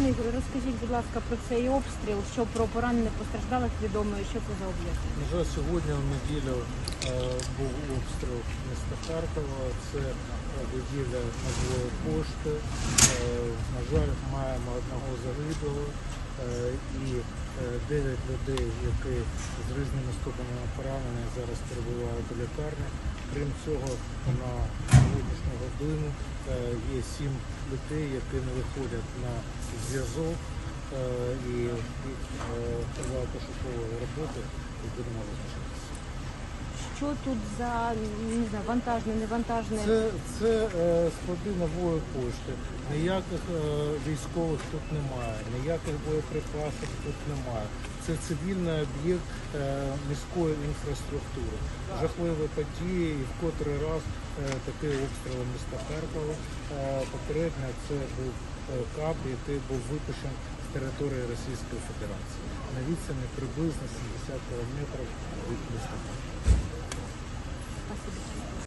Пане Ігорю, розкажіть, будь ласка, про цей обстріл, що про поранених постраждалих відомо і що це за об'єкт? Жаль, сьогодні в неділю е, був обстріл міста Харкова. Це е, будівля нової пошти. Е, на жаль, маємо одного загиблого і е, дев'ять людей, які з різними ступенями поранення зараз перебувають у лікарні. Крім цього, на сьогоднішню годину е, є сім людей, які не виходять на зв'язок е, і їх триває пошукової роботи будемо розпочатися. Що тут за не знаю, вантажне, невантажне? Це, це е, склади нової пошти. Ніяких е, військових тут немає, ніяких боєприпасів тут немає. Це цивільний об'єкт е, міської інфраструктури. Жахливі події і в котрий раз е, такий обстріл міста Харкова. Е, попередньо це був е, кап, який був випущений з території Російської Федерації. На відстані приблизно 70 кілометрів від міста. Харкова.